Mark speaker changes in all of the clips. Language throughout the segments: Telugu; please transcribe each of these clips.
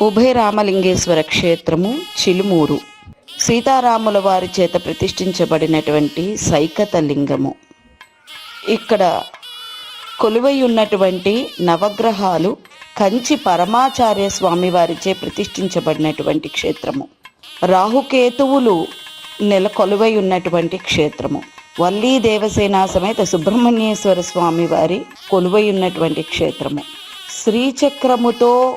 Speaker 1: ఉభయ రామలింగేశ్వర క్షేత్రము చిలుమూరు. సీతారాముల వారి చేత ప్రతిష్ఠించబడినటువంటి సైకత లింగము. ఇక్కడ కొలువై ఉన్నటువంటి నవగ్రహాలు కంచి పరమాచార్య స్వామి వారిచే ప్రతిష్ఠించబడినటువంటి క్షేత్రము. రాహుకేతువులు నెల కొలువై ఉన్నటువంటి క్షేత్రము. వల్లీ దేవసేన సమేత సుబ్రహ్మణ్యేశ్వర స్వామి వారి కొలువై ఉన్నటువంటి క్షేత్రము. శ్రీచక్రముతో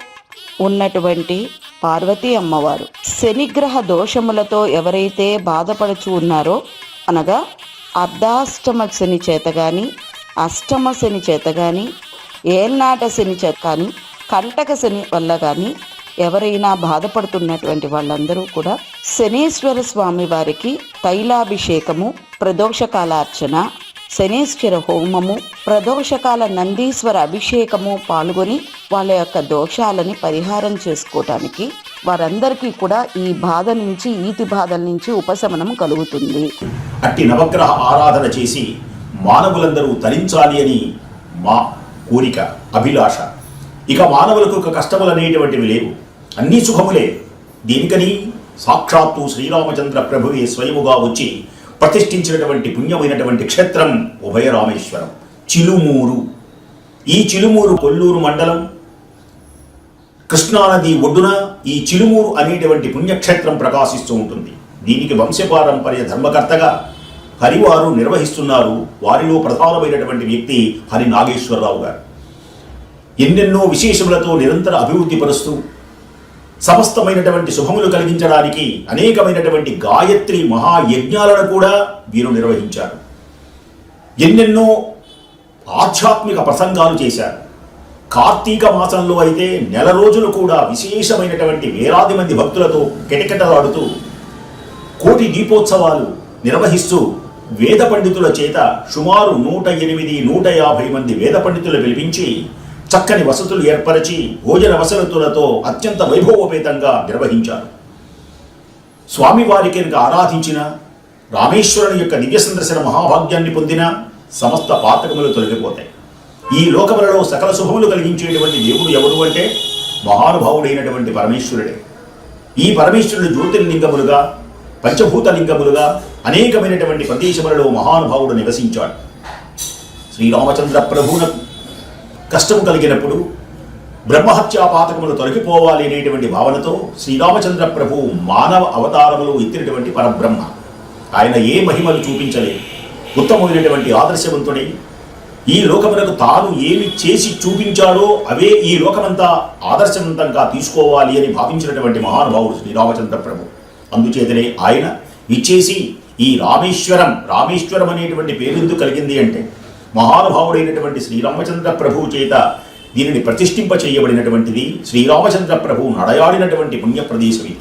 Speaker 1: ఉన్నటువంటి పార్వతీ అమ్మవారు. శనిగ్రహ దోషములతో ఎవరైతే బాధపడుచు ఉన్నారో అనగా అర్ధాష్టమ శని చేత గాని అష్టమ శని చేత గాని ఏల్నాట శని చేత కానీ కంటక శని వల్ల కానీ ఎవరైనా బాధపడుతున్నటువంటి వాళ్ళందరూ కూడా శనీశ్వర స్వామి వారికి తైలాభిషేకము ప్రదోషకాలార్చన శనీశ్వర హోమము ప్రదోషకాల నందీశ్వర అభిషేకము పాల్గొని వాళ్ళ యొక్క దోషాలని పరిహారం చేసుకోవటానికి వారందరికీ కూడా ఈ బాధ నుంచి ఈతి బాధల నుంచి ఉపశమనం కలుగుతుంది.
Speaker 2: అట్టి నవగ్రహ ఆరాధన చేసి మానవులందరూ తరించాలి అని మా కోరిక అభిలాష. ఇక మానవులకు ఒక కష్టములు అనేటువంటివి లేవు. అన్నీ సుఖములే. దీనికని? సాక్షాత్తు శ్రీరామచంద్ర ప్రభువే స్వయముగా వచ్చి ప్రతిష్ఠించినటువంటి పుణ్యమైనటువంటి క్షేత్రం ఉభయరామేశ్వరం. చిలుమూరు. ఈ చిలుమూరు కొల్లూరు మండలం. కృష్ణానది ఒడ్డున ఈ చిలుమూరు అనేటువంటి పుణ్యక్షేత్రం ప్రకాశిస్తూ ఉంటుంది. దీనికి వంశపారంపర్య ధర్మకర్తగా హరివారు నిర్వహిస్తున్నారు. వారిలో ప్రధానమైనటువంటి వ్యక్తి హరి నాగేశ్వరరావు గారు. ఎన్నెన్నో విశేషములతో నిరంతర అభివృద్ధి పరుస్తూ సమస్తమైనటువంటి శుభములు కలిగించడానికి అనేకమైనటువంటి గాయత్రి మహాయజ్ఞాలను కూడా వీరు నిర్వహించారు. ఎన్నెన్నో ఆధ్యాత్మిక ప్రసంగాలు చేశారు. కార్తీక మాసంలో అయితే నెల రోజులు కూడా విశేషమైనటువంటి వేలాది మంది భక్తులతో కిటకిటలాడుతూ కోటి దీపోత్సవాలు నిర్వహిస్తూ వేద పండితుల చేత సుమారు నూట ఎనిమిది నూట యాభై మంది వేద పండితులు పిలిపించి చక్కని వసతులు ఏర్పరిచి భోజన వసతులతో అత్యంత వైభవోపేతంగా నిర్వహించారు. స్వామివారికి కనుక ఆరాధించిన రామేశ్వరుని యొక్క దివ్య సందర్శన మహాభాగ్యాన్ని పొందిన సమస్త పాతకములు తొలగిపోతాయి. ఈ లోకములలో సకల శుభములు కలిగించేటువంటి దేవుడు ఎవరు అంటే మహానుభావుడైనటువంటి పరమేశ్వరుడే. ఈ పరమేశ్వరుడు జ్యోతిర్లింగములుగా పంచభూత లింగములుగా అనేకమైనటువంటి ప్రదేశములలో మహానుభావుడు నివసించాడు. శ్రీరామచంద్ర ప్రభువునకు కష్టం కలిగినప్పుడు బ్రహ్మహత్యా పాతకములు తొలగిపోవాలి అనేటువంటి భావనతో శ్రీరామచంద్ర ప్రభు మానవ అవతారములు ఎత్తినటువంటి పరబ్రహ్మ. ఆయన ఏ మహిమలు చూపించలేదు. ఉత్తమమైనటువంటి ఆదర్శవంతుడై ఈ లోకమునకు తాను ఏమి చేసి చూపించాడో అవే ఈ లోకమంతా ఆదర్శవంతంగా తీసుకోవాలి అని భావించినటువంటి మహానుభావుడు శ్రీరామచంద్ర ప్రభు. అందుచేతనే ఆయన ఇచ్చేసి ఈ రామేశ్వరం రామేశ్వరం అనేటువంటి పేరు ఎందుకు కలిగింది అంటే మహానుభావుడైనటువంటి శ్రీరామచంద్ర ప్రభువు చేత దీనిని ప్రతిష్ఠింప చేయబడినటువంటిది శ్రీరామచంద్ర ప్రభువు నడయాడినటువంటి పుణ్య ప్రదేశం ఇది.